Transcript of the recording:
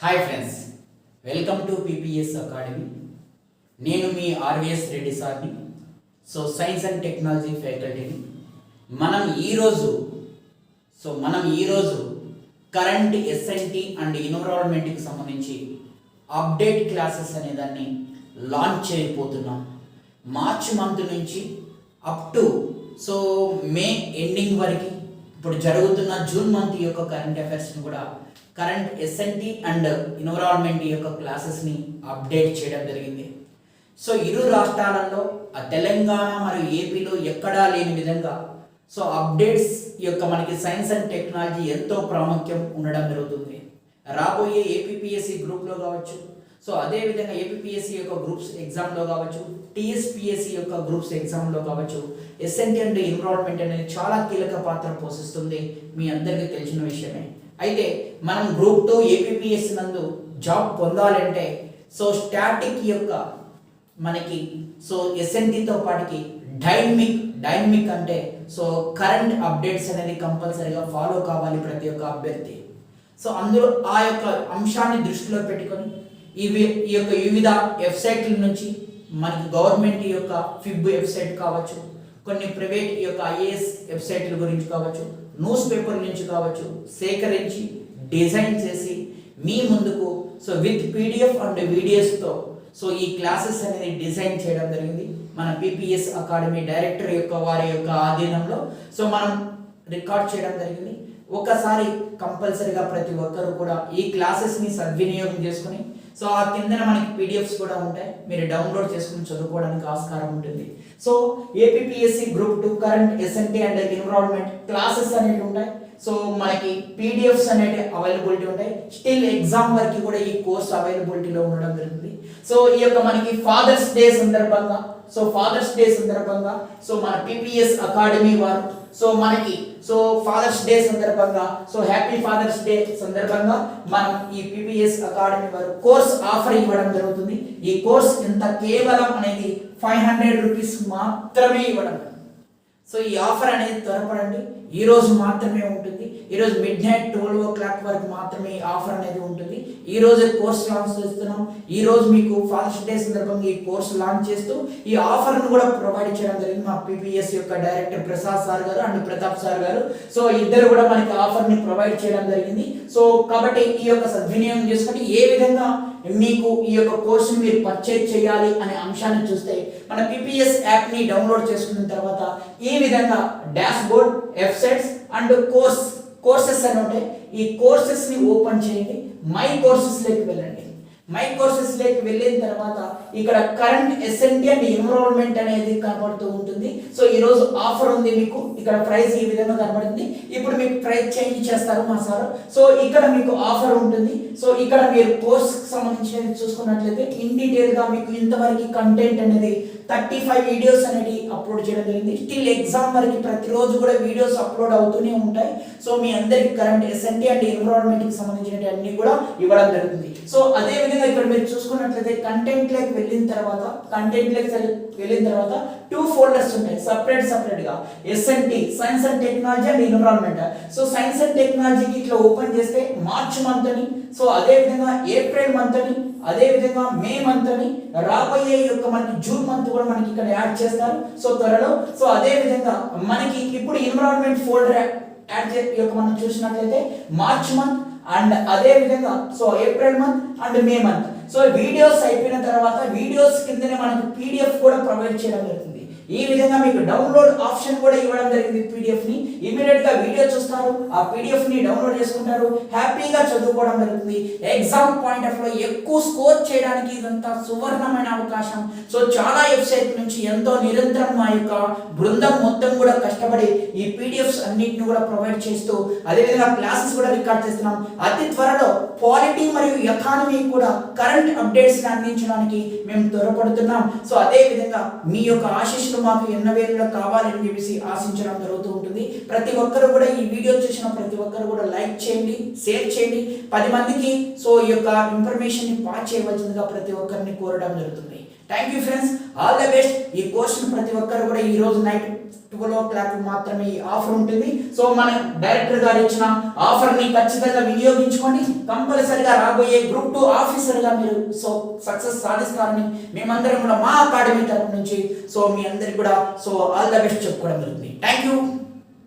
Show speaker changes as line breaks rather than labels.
Hi friends welcome to PPS academy నేను మీ RVS Reddy సార్ని సో సైన్స్ అండ్ టెక్నాలజీ ఫ్యాకల్టీని మనం ఈరోజు సో మనం ఈరోజు కరెంట్ ఎస్ఎన్టీ అండ్ ఎన్విరాన్మెంట్కి సంబంధించి అప్డేట్ క్లాసెస్ అనే దాన్ని లాంచ్ చేయబోతున్నాం. మార్చ్ మంత్ నుంచి up to so May ending వరకు ఇప్పుడు జరుగుతున్న జూన్ మంత్ యొక్క కరెంట్ అఫైర్స్ని కూడా కరెంట్ ఎస్ఎన్టీ అండ్ ఎన్విరాన్మెంట్ యొక్క క్లాసెస్ని అప్డేట్ చేయడం జరిగింది. సో ఇరు రాష్ట్రాలలో ఆ తెలంగాణ మరియు ఏపీలో ఎక్కడా లేని విధంగా సో అప్డేట్స్ యొక్క మనకి సైన్స్ అండ్ టెక్నాలజీ ఎంతో ప్రాముఖ్యం ఉండడం జరుగుతుంది. రాబోయే ఏపీపీఎస్సి గ్రూప్లో కావచ్చు సో అదే విధంగా ఏపీపీఎస్సి యొక్క గ్రూప్స్ ఎగ్జామ్లో కావచ్చు టీఎస్పిఎస్సి యొక్క గ్రూప్స్ ఎగ్జామ్లో కావచ్చు ఎస్ఎన్టీ అండ్ ఎన్రోల్మెంట్ అనేది చాలా కీలక పాత్ర పోషిస్తుంది మీ అందరికీ తెలిసిన విషయమే. అయితే మనం గ్రూప్ టూ ఏపీపీఎస్సి నందు జాబ్ పొందాలంటే సో స్టాటిక్ యొక్క మనకి సో ఎస్ఎన్టీతో పాటుకి డైనమిక్ డైనమిక్ అంటే సో కరెంట్ అప్డేట్స్ అనేది కంపల్సరీగా ఫాలో కావాలి ప్రతి ఒక్క అభ్యర్థి. సో అందులో ఆ యొక్క అంశాన్ని దృష్టిలో పెట్టుకొని ఇవి ఈ యొక్క వివిధ వెబ్సైట్ల నుంచి మనకి గవర్నమెంట్ యొక్క ఫిబ్ వెబ్సైట్ కావచ్చు కొన్ని ప్రైవేట్ యొక్క ఐఏఎస్ వెబ్సైట్ల గురించి కావచ్చు న్యూస్ పేపర్ నుంచి కావచ్చు సేకరించి డిజైన్ చేసి మీ ముందుకు సో విత్ పీడిఎఫ్ అండ్ వీడియోస్తో సో ఈ క్లాసెస్ అనేది డిజైన్ చేయడం జరిగింది. మన పిపిఎస్ అకాడమీ డైరెక్టర్ యొక్క వారి యొక్క ఆధీనంలో సో మనం రికార్డ్ చేయడం జరిగింది. ఒకసారి కంపల్సరిగా ప్రతి ఒక్కరు కూడా ఈ క్లాసెస్ని సద్వినియోగం చేసుకుని సో ఆ కిందన మనకి పీడిఎఫ్స్ కూడా ఉంటాయి. మీరు డౌన్లోడ్ చేసుకుని చదువుకోవడానికి ఆస్కారం ఉంటుంది. So APPSC group two current SNT and environment classes అనేవి ఉంటాయి. సో మనకి పీడిఎఫ్స్ అనేవి అవైలబిలిటీ ఉంటాయి. స్టిల్ ఎగ్జామ్ వరకు కూడా ఈ కోర్స్ అవైలబిలిటీలో ఉండడం జరుగుతుంది. సో ఈ యొక్క మనకి ఫాదర్స్ డే సందర్భంగా సో ఫాదర్స్ డే సందర్భంగా సో మన పిపిఎస్ అకాడమీ వారు సో మనకి సో ఫాదర్స్ డే సందర్భంగా సో హ్యాపీ ఫాదర్స్ డే సందర్భంగా మనం ఈ పిపిఎస్ అకాడమీ వారు కోర్స్ ఆఫర్ ఇవ్వడం జరుగుతుంది. ఈ కోర్స్ ఎంత కేవలం అనేది ఫైవ్ హండ్రెడ్ రూపీస్ మాత్రమే ఇవ్వడం సో ఈ ఆఫర్ అనేది త్వరపడండి. ఈ రోజు మాత్రమే ఉంటుంది. ఈరోజు midnight twelve o'clock వరకు మాత్రమే ఈ ఆఫర్ అనేది ఉంటుంది. ఈ రోజు కోర్స్ లాంచ్ చేస్తున్నాం. ఈ రోజు మీకు ఫాదర్స్ డే సందర్భంగా ఈ కోర్స్ లాంచ్ చేస్తూ ఈ ఆఫర్ను కూడా ప్రొవైడ్ చేయడం జరిగింది మా పీపీఎస్ యొక్క డైరెక్టర్ ప్రసాద్ సార్ గారు అండ్ ప్రతాప్ సార్ గారు. సో ఇద్దరు కూడా మనకి ఆఫర్ని ప్రొవైడ్ చేయడం జరిగింది. సో కాబట్టి ఈ యొక్క సద్వినియోగం చేసుకుంటే ఏ విధంగా మీకు ఈ యొక్క కోర్సును మీరు పర్చేజ్ చేయాలి అనే అంశాన్ని చూస్తే మన పిపిఎస్ యాప్ని డౌన్లోడ్ చేసుకున్న తర్వాత ఈ విధంగా dashboard websites and course courses అని ఉంటాయి ఈ కోర్సెస్ని ఓపెన్ చేయండి. మై కోర్సెస్లోకి వెళ్ళండి. మై కోర్సెస్లోకి వెళ్ళిన తర్వాత ఇక్కడ కరెంట్ ఎస్ఎన్టీ అండ్ ఎన్రోల్మెంట్ అనేది కనబడుతూ ఉంటుంది. సో ఈ రోజు ఆఫర్ ఉంది మీకు. ఇక్కడ ప్రైస్ ఈ విధంగా కనబడుతుంది. ఇప్పుడు మీకు ప్రైస్ చేంజ్ చేస్తారు మా సార్. సో ఇక్కడ మీకు ఆఫర్ ఉంటుంది. సో ఇక్కడ మీరు కోర్స్ సంబంధించినది చూసుకున్నట్లయితే ఇన్ డీటెయిల్గా మీకు ఇంతవరకు కంటెంట్ అనేది థర్టీ ఫైవ్ వీడియోస్ అనేది అప్లోడ్ చేయడం జరిగింది. స్టిల్ ఎగ్జామ్ వరకు ప్రతిరోజు కూడా వీడియోస్ అప్లోడ్ అవుతూనే ఉంటాయి. సో మీ అందరికి కరెంట్ ఎస్ఎన్టీ అండ్ ఎన్విరాన్మెంట్కి సంబంధించినవి అన్ని కూడా ఇవ్వడం జరుగుతుంది. సో అదేవిధంగా విధంగా ఇక్కడ మీరు చూసుకున్నట్లయితే కంటెంట్ లైక్ వెళ్ళిన తర్వాత కంటెంట్ లైక్ వెళ్ళిన తర్వాత టూ ఫోల్డర్స్ ఉంటాయి సపరేట్ సపరేట్గా. SNT science and technology and environment so science and టెక్నాలజీకి ఇట్లా ఓపెన్ చేస్తే మార్చ్ మంత్ అని సో అదే విధంగా ఏప్రిల్ మంత్ అని అదే విధంగా మే మంత్ అని రాబోయే యొక్క మనకి జూన్ మంత్ కూడా మనకి ఇక్కడ యాడ్ చేస్తారు. సో త్వరలో సో అదే విధంగా మనకి ఇప్పుడు ఎన్విరాన్మెంట్ ఫోల్డర్ యాడ్ చే యొక్క మనం చూసినట్లయితే మార్చ్ మంత్ అండ్ అదే విధంగా so April month and May month so videos అయిపోయిన తర్వాత వీడియోస్ కిందనే మనకు పీడిఎఫ్ కూడా ప్రొవైడ్ చేయడం జరుగుతుంది. ఈ విధంగా మీకు డౌన్లోడ్ ఆప్షన్ కూడా ఇవ్వడం జరిగింది పీడిఎఫ్ని. ఇమీడియట్గా వీడియో చూస్తారు. ఆ పీడిఎఫ్ని డౌన్లోడ్ చేసుకుంటారు. హ్యాపీగా చదువుకోవడం జరుగుతుంది. ఎగ్జామ్ పాయింట్ ఆఫ్లో ఎక్కువ స్కోర్ చేయడానికి ఇదంతా సువర్ణమైన అవకాశం. సో చాలా వెబ్సైట్ నుంచి ఎంతో నిరంతరం మా యొక్క బృందం మొత్తం కూడా కష్టపడి ఈ పీడిఎఫ్స్ అన్నిటిని కూడా ప్రొవైడ్ చేస్తూ అదేవిధంగా క్లాసెస్ కూడా రికార్డ్ చేస్తున్నాం. అతి త్వరలో పాలిటీ మరియు ఎకానమీ కూడా కరెంట్ అప్డేట్స్ అందించడానికి మేము త్వరపడుతున్నాం సో అదేవిధంగా మీ యొక్క ఆశీస్సులు మాకు ఎన్నవేళ్ళలో కావాలని చెప్పేసి ఆశించడం జరుగుతూ ఉంటుంది. ప్రతి ఒక్కరు కూడా ఈ వీడియో చూసిన ప్రతి ఒక్కరు కూడా లైక్ చేయండి షేర్ చేయండి. పది మందికి సో ఈ యొక్క ఇన్ఫర్మేషన్ని పాస్ చేయవలసిందిగా ప్రతి ఒక్కరిని కోరడం జరుగుతుంది. Thank you friends all the best ఈ కోర్సును ప్రతి ఒక్కరు కూడా ఈ రోజు నైట్ ట్వెల్వ్ ఓ క్లాక్ మాత్రమే ఈ ఆఫర్ ఉంటుంది. సో మన డైరెక్టర్ గారు ఇచ్చిన ఆఫర్ని ఖచ్చితంగా వినియోగించుకొని కంపల్సరిగా రాబోయే గ్రూప్ టూ ఆఫీసర్గా మీరు సో సక్సెస్ సాధిస్తారని మేమందరం కూడా మా అకాడమీ తరపు నుంచి సో మీ అందరికి కూడా సో ఆల్ ద బెస్ట్ చెప్పుకోవడం జరుగుతుంది. Thank you